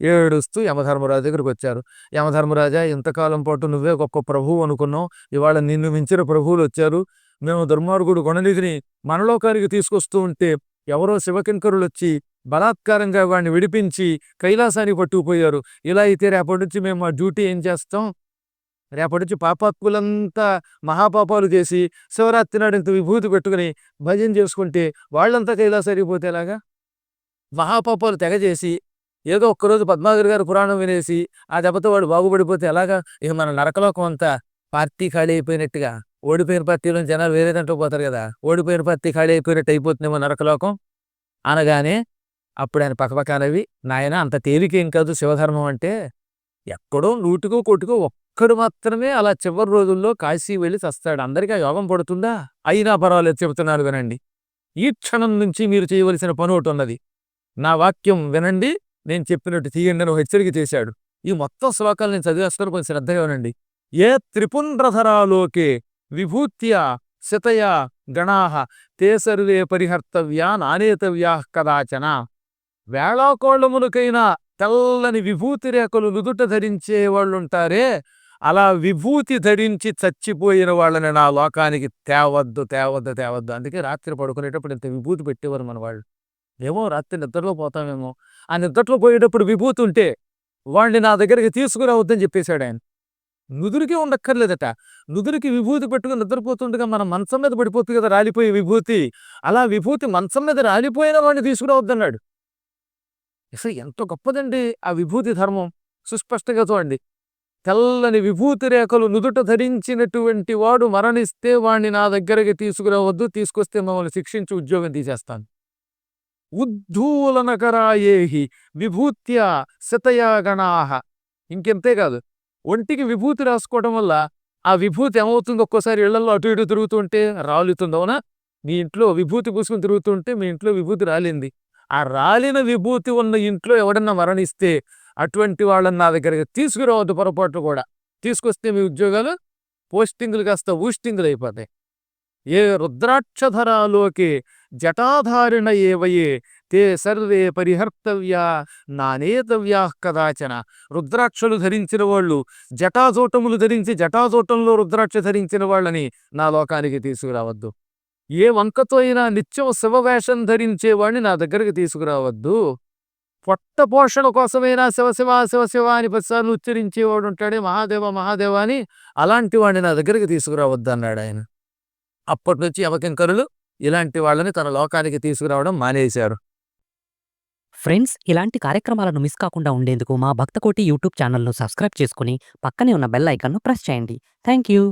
ఏడుస్తూ యమధర్మరాజు దగ్గరికి వచ్చారు యమధర్మరాజా ఇంతకాలం పాటు నువ్వే గొప్ప ప్రభువు అనుకున్నాం ఇవాళ నిన్ను మించిన ప్రభువులు వచ్చారు. మేము దుర్మార్గుడు గుణనిధిని మనలోకానికి తీసుకొస్తూ ఉంటే ఎవరో శివకింకరులు వచ్చి బలాత్కారంగా వాడిని విడిపించి కైలాసానికి పట్టుకుపోయారు. ఇలా అయితే రేపటి నుంచి మేము మా డ్యూటీ ఏం చేస్తాం? రేపటి నుంచి పాపాత్ములంతా మహాపాపాలు చేసి శివరాత్రి నాడు ఇంత విభూతి పెట్టుకుని భజన చేసుకుంటే వాళ్ళంతా కైలాసానికి పోతేలాగా మహాపాపాలు తెగ చేసి ఏదో ఒక్కరోజు పద్మాగర్ గారు పురాణం వినేసి ఆ దెబ్బతో వాడు బాగుపడిపోతే ఎలాగా? ఇక మన నరకలోకం అంతా పార్టీ ఖాళీ అయిపోయినట్టుగా ఓడిపోయిన పార్టీలో జనాలు వేరే దాంట్లో పోతారు కదా? ఓడిపోయిన పార్టీ ఖాళీ అయిపోయినట్టు అయిపోతుందేమో నరకలోకం. అనగానే అప్పుడు ఆయన పక్కపక్కనవి నాయన అంత తేలికేం కాదు శివధర్మం అంటే ఎక్కడో నూటికో కొట్టుకో ఒక్కడు మాత్రమే అలా చివరి రోజుల్లో కాశీ వెళ్ళి చస్తాడు. అందరికీ ఆ యోగం పడుతుందా? అయినా పర్వాలేదు చెబుతున్నారు వినండి. ఈ క్షణం నుంచి మీరు చేయవలసిన పని ఒకటి ఉన్నది. నా వాక్యం వినండి నేను చెప్పినట్టు తీయండి అని హెచ్చరిక చేశాడు. ఈ మొత్తం శ్లోకాలు నేను చదివేస్తాను కొంచెం శ్రద్ధగా వినండి. ఏ త్రిపుండ్రధరాలోకే విభూత్యా శతయా గణాహ తే సర్వే పరిహర్తవ్యా నానేతవ్యా కదాచన. వేళాకోళములకైనా తెల్లని విభూతి రేఖలు నుదుట ధరించే వాళ్ళుంటారే అలా విభూతి ధరించి చచ్చిపోయిన వాళ్ళని నా లోకానికి తేవద్దు తేవద్దు తేవద్దు. అందుకే రాత్రి పడుకునేటప్పుడు ఇంత విభూతి పెట్టేవారు మన వాళ్ళు ఏమో రాత్రి నిద్రలో పోతామేమో. ఆ నిద్రలో పోయేటప్పుడు విభూతి ఉంటే వాడిని నా దగ్గరికి తీసుకురావద్దని చెప్పేశాడు ఆయన. నుదురికి ఉండక్కర్లేదట. నుదురికి విభూతి పెట్టుకుని నిద్రపోతుండగా మన మంచం మీద పడిపోతుంది కదా రాలిపోయే విభూతి. అలా విభూతి మంచం మీద రాలిపోయిన వాడిని తీసుకురావద్దన్నాడు. అసలు ఎంత గొప్పదండి ఆ విభూతి ధర్మం. సుస్పష్టంగా చూడండి. తెల్లని విభూతి రేఖలు నుదుట ధరించినటువంటి వాడు మరణిస్తే వాడిని నా దగ్గరికి తీసుకురావద్దు తీసుకొస్తే మమ్మల్ని శిక్షించి ఉద్యోగం తీసేస్తాను. ఉద్ధూలనకరాయేహి విభూత్య శతయా ఇంకెంతేకాదు ఇంకెంతే కాదు ఒంటికి విభూతి రాసుకోవడం వల్ల ఆ విభూతి ఏమవుతుంది? ఒక్కోసారి ఇళ్ళలో అటు ఇటు తిరుగుతుంటే రాలుతుంది అవునా? మీ ఇంట్లో విభూతి పూసుకుని తిరుగుతుంటే మీ ఇంట్లో విభూతి రాలింది. ఆ రాలిన విభూతి ఉన్న ఇంట్లో ఎవడన్నా మరణిస్తే అటువంటి వాళ్ళని నా దగ్గరికి తీసుకురావద్దు పొరపాటు కూడా. తీసుకొస్తే మీ ఉద్యోగాలు పోస్టింగులు కాస్త ఊస్టింగులు అయిపోతాయి ఏ రుద్రాక్షధరాలోకి జటాధారిణ ఏవయే తే సర్వే పరిహర్తవ్యా నానేతవ్యా కదాచన. రుద్రాక్షలు ధరించిన వాళ్ళు జటాజోటములు ధరించి జటాజోటంలో రుద్రాక్ష ధరించిన వాళ్ళని నా లోకానికి తీసుకురావద్దు. ఏ వంకతో అయినా నిత్యం శివవేషం ధరించేవాడిని నా దగ్గరికి తీసుకురావద్దు. పొట్ట పోషణ కోసమైనా శివశివ శివశివ అని పదిసార్లు ఉచ్చరించేవాడు ఉంటాడే మహాదేవ మహాదేవ అని అలాంటి వాడిని నా దగ్గరికి తీసుకురావద్దు అన్నాడు ఆయన అప్పటి నుంచి యమకింకరులు ఇలాంటి వాళ్ళని తన లోకానికి తీసుకురావడం మానేశారు. ఫ్రెండ్స్ ఇలాంటి కార్యక్రమాలను మిస్ కాకుండా ఉండేందుకు మా భక్తకోటి యూట్యూబ్ ఛానల్ను సబ్స్క్రైబ్ చేసుకుని పక్కనే ఉన్న బెల్ ఐకాన్ను ప్రెస్ చేయండి. Thank you